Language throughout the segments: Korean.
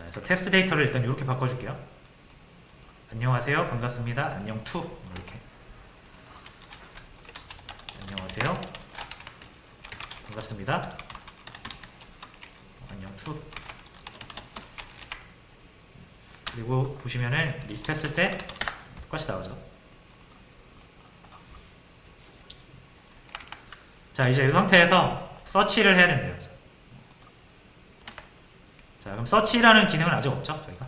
자, 그래서 테스트 데이터를 일단 이렇게 바꿔줄게요. 안녕하세요. 반갑습니다. 안녕 투 이렇게. 안녕하세요. 반갑습니다. 안녕 투. 그리고 보시면은 리스트 했을 때 똑같이 나오죠. 자 이제 이 상태에서 서치를 해야 된대요. 자 그럼 서치라는 기능은 아직 없죠 저희가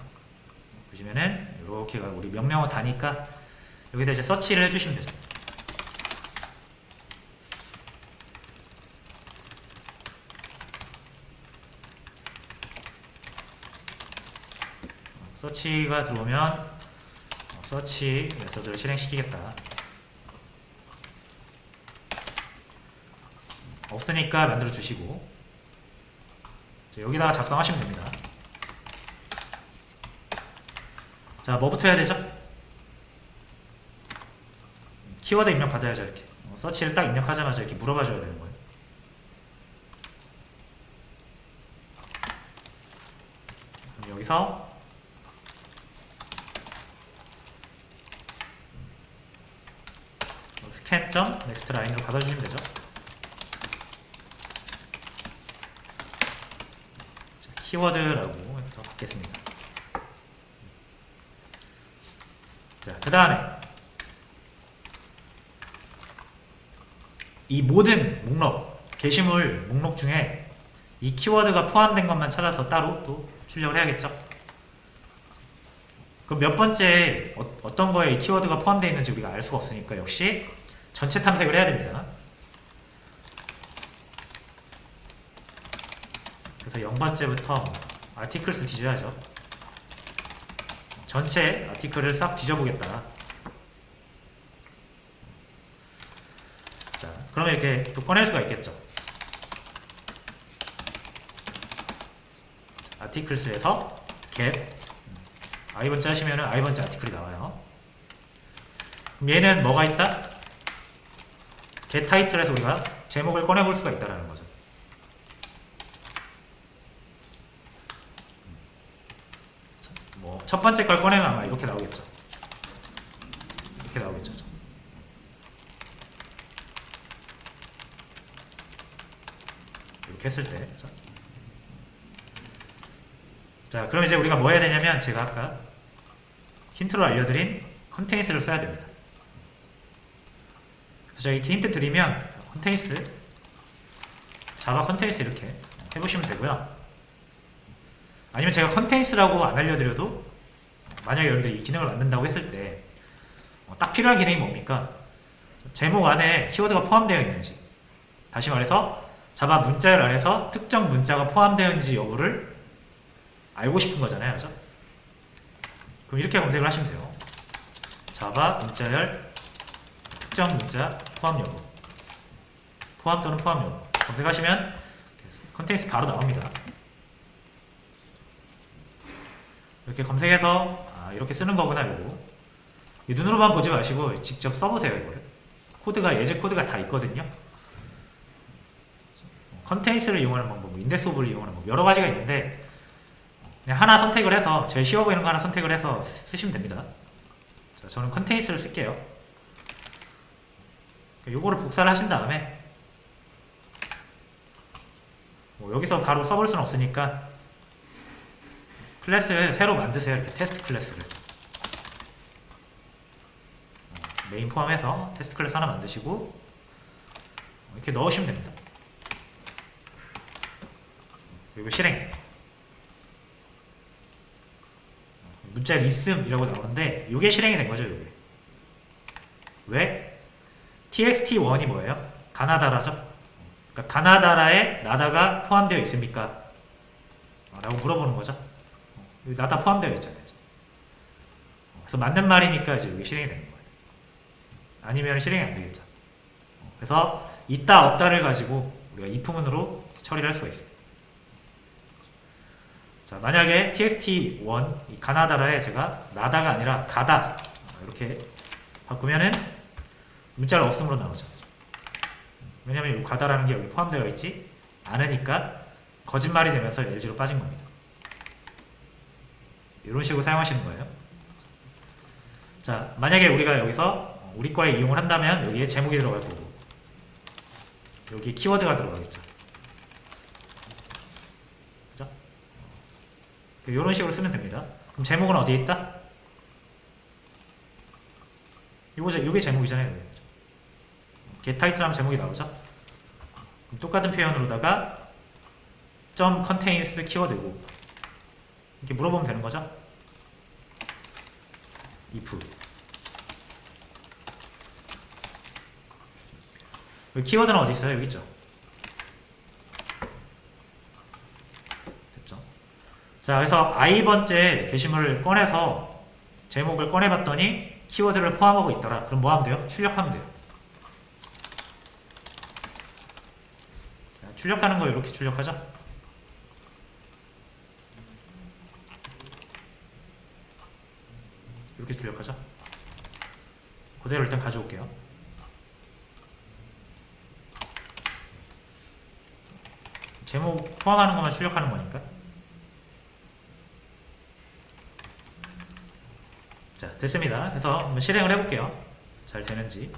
보시면은 이렇게 가 우리 명령어 다니까 여기다 이제 서치를 해주시면 되죠. 서치가 들어오면 어, 서치 메서드를 실행시키겠다. 없으니까 만들어 주시고 자, 여기다가 작성하시면 됩니다. 자, 뭐부터 해야 되죠? 키워드 입력 받아야죠 이렇게. 어, 서치를 딱 입력하자마자 이렇게 물어봐 줘야 되는 거예요. 그럼 여기서 스캔 점 넥스트 라인으로 받아주시면 되죠. 자, 키워드라고 더 받겠습니다. 자, 그 다음에 이 모든 목록, 게시물 목록 중에 이 키워드가 포함된 것만 찾아서 따로 또 출력을 해야겠죠. 그럼 몇 번째 어, 어떤 거에 이 키워드가 포함되어 있는지 우리가 알 수가 없으니까 역시 전체 탐색을 해야 됩니다. 그래서 0번째부터 아티클스 뒤져야죠. 전체 아티클을 싹 뒤져보겠다. 자, 그러면 이렇게 또 꺼낼 수가 있겠죠. 아티클스에서 get i번째 하시면은 i번째 아티클이 나와요. 그럼 얘는 뭐가 있다? get 타이틀에서 우리가 제목을 꺼내볼 수가 있다라는 거죠. 뭐 첫 번째 걸 꺼내면 아마 이렇게 나오겠죠. 이렇게 나오겠죠. 이렇게 했을 때. 자. 자, 그럼 이제 우리가 뭐 해야 되냐면 제가 아까 힌트로 알려드린 컨테이스를 써야 됩니다. 그래서 제가 이렇게 힌트 드리면 컨테이스 자바 컨테이스 이렇게 해보시면 되고요. 아니면 제가 컨테이스라고 안 알려드려도 만약에 여러분들이 이 기능을 만든다고 했을 때 딱 필요한 기능이 뭡니까? 제목 안에 키워드가 포함되어 있는지 다시 말해서 자바 문자열 안에서 특정 문자가 포함되어 있는지 여부를 알고 싶은 거잖아요. 그죠? 그럼 이렇게 검색을 하시면 돼요. 자바 문자열 특정 문자 포함 여부 포함 또는 포함 여부 검색하시면 컨테이스 바로 나옵니다. 이렇게 검색해서 아, 이렇게 쓰는 거구나 이거 이 눈으로만 보지 마시고 직접 써보세요 이거를. 코드가 예제 코드가 다 있거든요. 컨테이스를 이용하는 방법, 뭐 인덱스 오브를 이용하는 방법 여러 가지가 있는데 하나 선택을 해서 제일 쉬워 보이는 거 하나 선택을 해서 쓰- 쓰시면 됩니다. 자, 저는 컨테이스를 쓸게요. 요거를 복사를 하신 다음에 뭐 여기서 바로 써볼 수는 없으니까 클래스를 새로 만드세요. 이렇게 테스트 클래스를. 어, 메인 포함해서 테스트 클래스 하나 만드시고 이렇게 넣으시면 됩니다. 그리고 실행. 문자 리슴이라고 나오는데 이게 실행이 된 거죠, 이게. 왜? txt1이 뭐예요? 가나다라죠? 그러니까 가나다라에 나다가 포함되어 있습니까? 라고 물어보는 거죠. 여기 나다 포함되어 있잖아요. 그래서 맞는 말이니까 이제 여기 실행이 되는 거예요. 아니면 실행이 안 되겠죠. 그래서 있다 없다를 가지고 우리가 이프문으로 처리를 할 수가 있습니다. 자, 만약에 txt1 이 가나다라에 제가 나다가 아니라 가다 이렇게 바꾸면은 문자를 없음으로 나오죠. 왜냐면 이 가다라는 게 여기 포함되어 있지 않으니까 거짓말이 되면서 LG로 빠진 겁니다. 이런 식으로 사용하시는 거예요. 자, 만약에 우리가 여기서 우리 과에 이용을 한다면 여기에 제목이 들어갈 거고 여기 키워드가 들어가겠죠. 그죠? 이런 식으로 쓰면 됩니다. 그럼 제목은 어디에 있다? 제- 요게 제목이잖아요. get 타이틀 하면 제목이 나오죠? 똑같은 표현으로다가 점 contains 키워드고 이렇게 물어보면 되는 거죠? if 여기 키워드는 어디 있어요? 여기 있죠? 됐죠? 자 그래서 i번째 게시물을 꺼내서 제목을 꺼내봤더니 키워드를 포함하고 있더라 그럼 뭐 하면 돼요? 출력하면 돼요 자, 출력하는 거 이렇게 출력하죠? 이렇게 출력하죠? 그대로 일단 가져올게요. 제목 포함하는 것만 출력하는 거니까. 자, 됐습니다. 그래서 한번 실행을 해볼게요. 잘 되는지.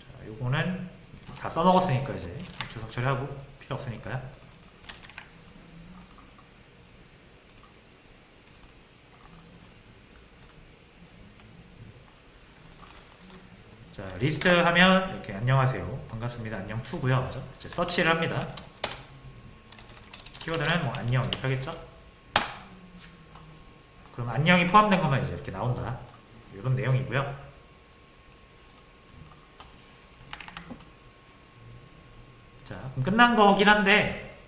자, 요거는 다 써먹었으니까 이제 주석 처리하고 필요 없으니까요. 자, 리스트 하면 이렇게 안녕하세요. 반갑습니다. 안녕 투고요. 그죠? 이제 서치를 합니다. 키워드는 뭐 안녕 이렇게 하겠죠? 그럼 안녕이 포함된 것만 이제 이렇게 나온다. 이런 내용이고요. 자, 그럼 끝난 거긴 한데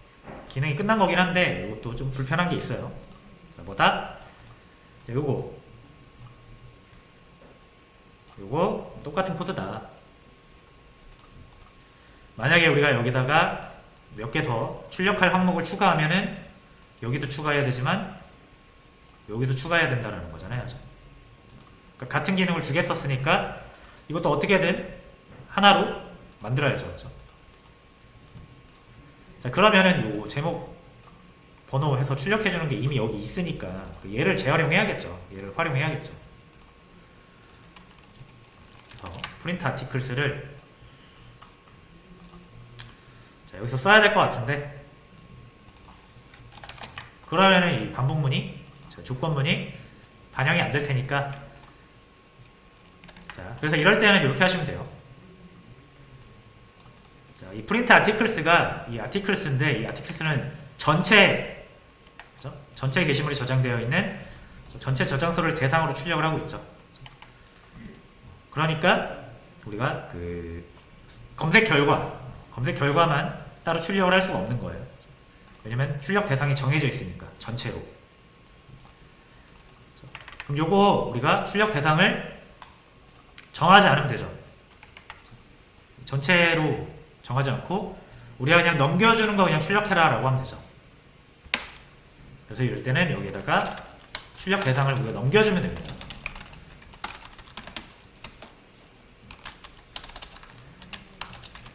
기능이 끝난 거긴 한데 이것도 좀 불편한 게 있어요. 자, 뭐다? 자, 요거 요거 똑같은 코드다. 만약에 우리가 여기다가 몇 개 더 출력할 항목을 추가하면은 여기도 추가해야 되지만 여기도 추가해야 된다는 거잖아요. 그러니까 같은 기능을 두 개 썼으니까 이것도 어떻게든 하나로 만들어야죠. 그죠? 자, 그러면은 요 제목 번호 해서 출력해 주는 게 이미 여기 있으니까 그 얘를 재활용해야겠죠. 얘를 활용해야겠죠. 그래서 프린트 아티클스를 자, 여기서 써야 될 것 같은데 그러면은 이 반복문이 자, 조건문이 반영이 안 될 테니까 자, 그래서 이럴 때는 이렇게 하시면 돼요. 자, 이 프린트 아티클스가 이 아티클스인데 이 아티클스는 전체 그죠? 전체 게시물이 저장되어 있는 전체 저장소를 대상으로 출력을 하고 있죠. 그러니까 우리가 그 검색 결과 검색 결과만 따로 출력을 할 수가 없는 거예요. 왜냐면 출력 대상이 정해져 있으니까 전체로. 그럼 요거 우리가 출력 대상을 정하지 않으면 되죠. 전체로 정하지 않고 우리가 그냥 넘겨주는 거 그냥 출력해라 라고 하면 되죠. 그래서 이럴 때는 여기에다가 출력 대상을 우리가 넘겨주면 됩니다.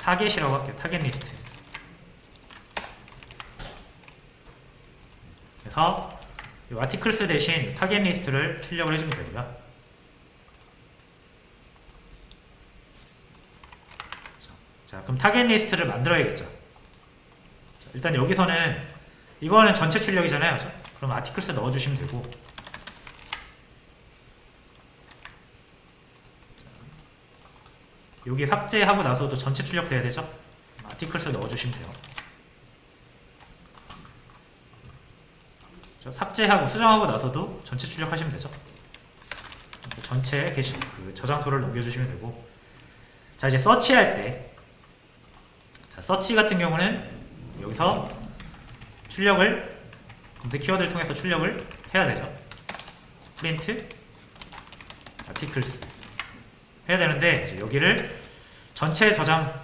타겟이라고 할게요. 타겟 리스트. 그래서 이 아티클스 대신 타겟 리스트를 출력을 해주면 되고요. 자, 그럼 타겟 리스트를 만들어야겠죠. 자, 일단 여기서는 이거는 전체 출력이잖아요. 그럼 아티클스 넣어주시면 되고 여기 삭제하고 나서도 전체 출력돼야 되죠? 아티클스 넣어주시면 돼요. 저 삭제하고 수정하고 나서도 전체 출력하시면 되죠. 전체 게시 그 저장소를 넘겨주시면 되고 자 이제 서치할 때 자, 서치 같은 경우는 여기서 출력을 검색 키워드를 통해서 출력을 해야 되죠. 프린트 아티클스 해야 되는데 여기를 전체 저장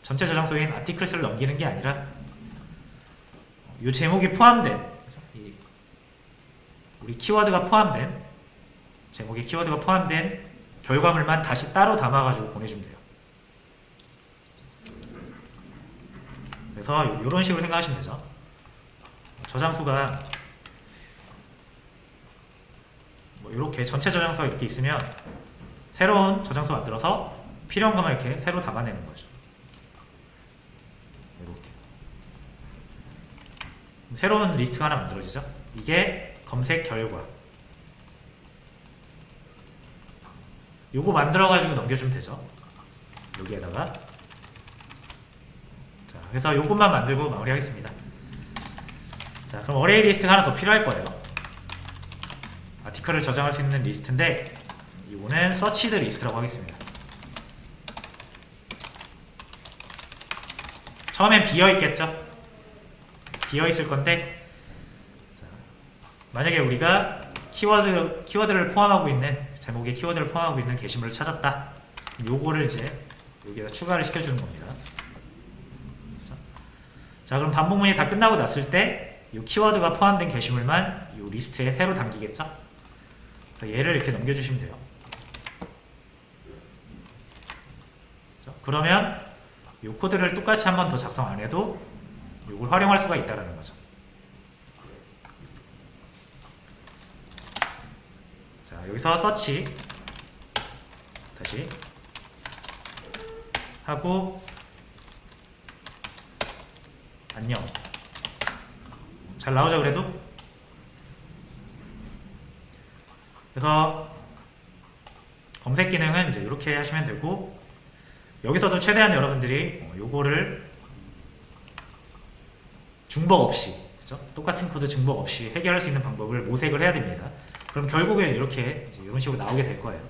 전체 저장 소인 아티클스를 넘기는 게 아니라 이 제목이 포함된 우리 키워드가 포함된 제목에 키워드가 포함된 결과물만 다시 따로 담아가지고 보내주면 돼요. 그래서 이런 식으로 생각하시면 되죠. 저장소가 뭐 이렇게 전체 저장소가 이렇게 있으면 새로운 저장소 만들어서 필요한 것만 이렇게 새로 담아내는 거죠. 이렇게 새로운 리스트가 하나 만들어지죠. 이게 검색 결과. 요거 만들어가지고 넘겨주면 되죠. 여기에다가 자, 그래서 요것만 만들고 마무리하겠습니다. 자, 그럼 어레이 리스트가 하나 더 필요할 거예요. 아티클을 저장할 수 있는 리스트인데 이거는 서치드 리스트라고 하겠습니다. 처음엔 비어 있겠죠? 비어 있을 건데 자, 만약에 우리가 키워드 키워드를 포함하고 있는 제목에 키워드를 포함하고 있는 게시물을 찾았다. 요거를 이제 여기다 추가를 시켜주는 겁니다. 자, 자 그럼 반복문이 다 끝나고 났을 때 이 키워드가 포함된 게시물만 이 리스트에 새로 담기겠죠? 그래서 얘를 이렇게 넘겨주시면 돼요. 자, 그러면 이 코드를 똑같이 한 번 더 작성 안 해도 이걸 활용할 수가 있다는 거죠. 자 여기서 서치. 다시. 하고. 안녕. 잘 나오죠 그래도? 그래서 검색 기능은 이제 이렇게 하시면 되고 여기서도 최대한 여러분들이 어, 요거를 중복 없이 그죠? 똑같은 코드 중복 없이 해결할 수 있는 방법을 모색을 해야 됩니다. 그럼 결국에 이렇게 이런 식으로 나오게 될 거예요.